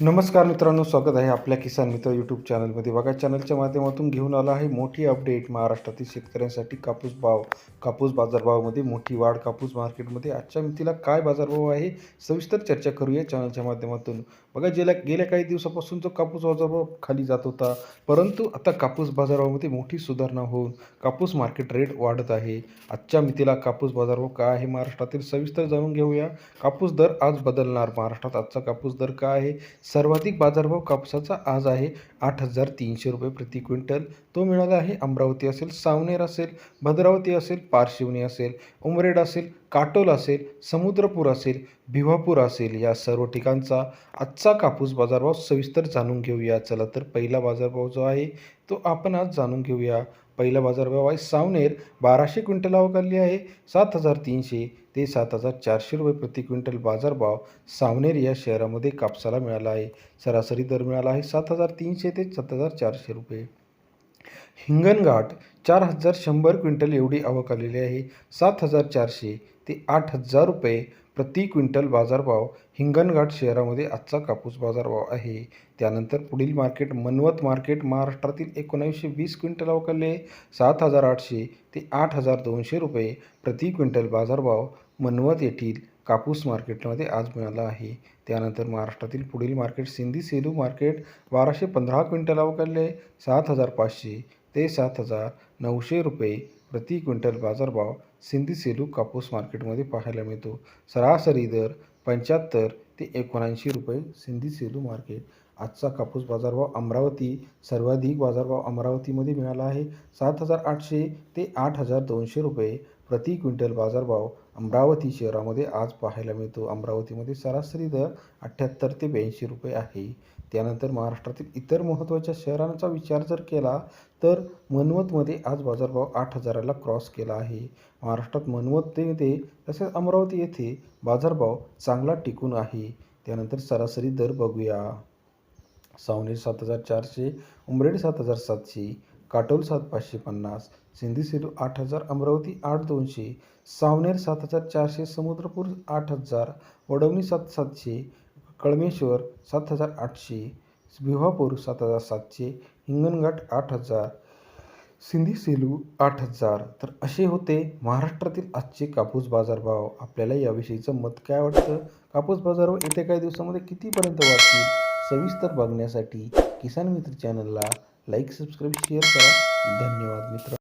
नमस्कार मित्रांनो स्वागत आहे आपल्या किसान मित्र यूट्यूब चॅनलमध्ये बघा चॅनलच्या माध्यमातून घेऊन आला आहे मोठी अपडेट महाराष्ट्रातील शेतकऱ्यांसाठी कापूस भाव कापूस बाजारभावामध्ये मोठी वाढ. कापूस मार्केटमध्ये आजच्या मितीला काय बाजारभाव आहे सविस्तर चर्चा करूया चॅनलच्या माध्यमातून. बघा गेल्या गेल्या काही दिवसापासून जो कापूस बाजारभाव खाली जात होता परंतु आता कापूस बाजारभावामध्ये मोठी सुधारणा होऊन कापूस मार्केट रेट वाढत आहे. आजच्या मितीला कापूस बाजारभाव काय आहे महाराष्ट्रातील सविस्तर जाणून घेऊया. कापूस दर आज बदलणार. महाराष्ट्रात आजचा कापूस दर काय आहे सर्वाधिक बाजारभाव कापसाचा आज आहे आठ हजार तीनशे रुपये प्रति क्विंटल. तो मिळाला आहे अमरावती असेल सावनेर असेल भद्रावती असेल पारशिवनी असेल उमरेड असेल काटोल असेल समुद्रपूर असेल भिवापूर असेल या सर्व ठिकाणचा आजचा कापूस बाजारभाव सविस्तर जाणून घेऊया. चला तर पहिला बाजारभाव जो आहे तो आपण आज जाणून घेऊया. पहिला बाजारभाव आहे सावनेर. बाराशे क्विंटल अवकाली आहे. सात हजार तीनशे ते सात हजार चारशे रुपये प्रति क्विंटल बाजारभाव सावनेर या शहरामध्ये कापसाला मिळाला आहे. सरासरी दर मिळाला आहे सात हजार तीनशे ते सात हजार चारशे रुपये. हिंगणघाट चार हजार शंभर क्विंटल एवढी आवक आलेली आहे. सात हजार चारशे ते आठ हजार रुपये प्रति क्विंटल बाजारभाव हिंगणघाट शहरामध्ये आजचा कापूस बाजारभाव आहे. त्यानंतर पुढील मार्केट मनवत मार्केट महाराष्ट्रातील एकोणावीसशे वीस क्विंटल अवकाले सात हजार आठशे ते आठ हजार दोनशे रुपये प्रति क्विंटल बाजारभाव मनवत येथील कापूस मार्केटमध्ये आज मिळाला आहे. त्यानंतर महाराष्ट्रातील पुढील मार्केट सिंधी सेलू मार्केट बाराशे पंधरा क्विंटल अवकाले सात हजार पाचशे ते सात हजार नऊशे रुपये प्रति क्विंटल बाजारभाव सिंधी सेलू कापूस मार्केटमध्ये पाहायला मिळतो. सरासरी दर पंच्याहत्तर ते एकोणऐंशी रुपये सिंधी सेलू मार्केट. आजचा कापूस बाजारभाव अमरावती सर्वाधिक बाजारभाव अमरावतीमध्ये मिळाला आहे. सात हजार आठशे ते आठ हजार दोनशे रुपये प्रति क्विंटल बाजारभाव अमरावती शहरामध्ये आज पाहायला मिळतो. अमरावतीमध्ये सरासरी दर अठ्ठ्याहत्तर ते ब्याऐंशी रुपये आहे. त्यानंतर महाराष्ट्रातील इतर महत्त्वाच्या शहरांचा विचार जर केला तर मनवतमध्ये आज बाजारभाव आठ हजाराला क्रॉस केला आहे. महाराष्ट्रात मनवतमध्ये तसेच अमरावती येथे बाजारभाव चांगला टिकून आहे. त्यानंतर सरासरी दर बघूया. सावनेर सात हजार चारशे उमरेड सात हजार सातशे काटोल सात पाचशे पन्नास सिंधी सेलू आठ हजार अमरावती आठ दोनशे सावनेर सात हजार चारशे समुद्रपूर आठ हजार वडवणी सात सातशे कळमेश्वर सात हजार आठशे भिवापूर सात हजार सातशे हिंगणघाट आठ हजार सिंधी सेलू आठ हजार. तर असे होते महाराष्ट्रातील आजचे कापूस बाजारभाव. आपल्याला याविषयीचं मत काय वाटतं? कापूस बाजारभाव येत्या काही दिवसामध्ये कितीपर्यंत वाढतील? सविस्तर बघण्यासाठी किसान मित्र चॅनलला लाईक सबस्क्राईब शेअर करा. धन्यवाद मित्र